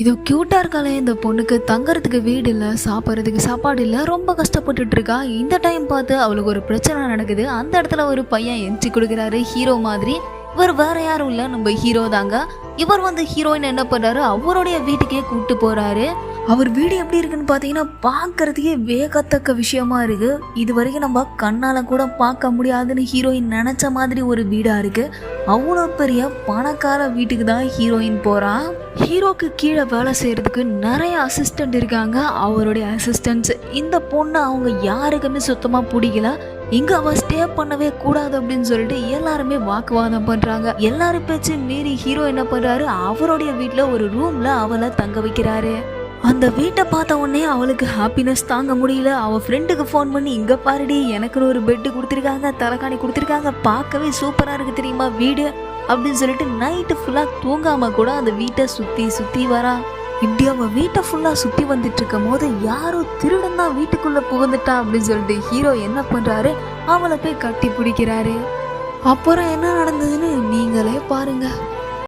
இது க்யூட்டாக இருக்காளே இந்த பொண்ணுக்கு தங்குறதுக்கு வீடு இல்லை சாப்பிட்றதுக்கு சாப்பாடு இல்லை ரொம்ப கஷ்டப்பட்டுட்டு இருக்கா. இந்த டைம் பார்த்து அவளுக்கு ஒரு பிரச்சனை நடக்குது. அந்த இடத்துல ஒரு பையன் எஞ்சி கொடுக்குறாரு ஹீரோ மாதிரி. இவர் வேற யாரும் இல்லை நம்ம ஹீரோ தாங்க. இவர் வந்து ஹீரோயின் என்ன பண்ணுறாரு அவருடைய வீட்டுக்கே கூப்பிட்டு போகிறாரு அவர் வீடு எப்படி இருக்குன்னு பார்த்தீங்கன்னா பார்க்கறதுக்கே வேகத்தக்க விஷயமா இருக்கு. இது வரைக்கும் நம்ம கண்ணால் கூட பார்க்க முடியாதுன்னு ஹீரோயின் நினச்ச மாதிரி ஒரு வீடாக இருக்கு. அவ்வளோ பெரிய பணக்கார வீட்டுக்கு தான் ஹீரோயின் போகிறா ஹீரோக்கு கீழே வேலை செய்கிறதுக்கு நிறைய அசிஸ்டண்ட் இருக்காங்க. அவருடைய அசிஸ்டன்ட்ஸ் இந்த பொண்ணை அவங்க யாருக்குமே சுத்தமாக பிடிக்கல. இங்க அவ ஸ்டே பண்ணவே கூடாது அப்படின்னு சொல்லிட்டு எல்லாருமே வாக்குவாதம் பண்றாங்க. எல்லாரும் பேச்சு மீறி ஹீரோ என்ன பண்றாரு? அவருடைய வீட்டில் ஒரு ரூம்ல அவளை தங்க வைக்கிறாரு. அந்த வீட்டை பார்த்த உடனே அவளுக்கு ஹாப்பினஸ் தாங்க முடியல. அவ ஃப்ரெண்டுக்கு ஃபோன் பண்ணி இங்க பாருடி எனக்குன்னு ஒரு பெட்டு கொடுத்துருக்காங்க தலைகாணி கொடுத்துருக்காங்க பார்க்கவே சூப்பரா இருக்கு தெரியுமா வீடு? அப்படின்னு சொல்லிட்டு நைட்டு ஃபுல்லாக தூங்காம கூட அந்த வீட்டை சுற்றி சுற்றி வரா. இப்படி அவன் வீட்டை ஃபுல்லா சுத்தி வந்துட்டு இருக்கும் போது யாரோ திருடன் தான் வீட்டுக்குள்ள புகுந்துட்டா அப்படின்னு சொல்லிட்டு ஹீரோ என்ன பண்றாரு? அவளை போய் கட்டி பிடிக்கிறாரு. அப்புறம் என்ன நடந்தது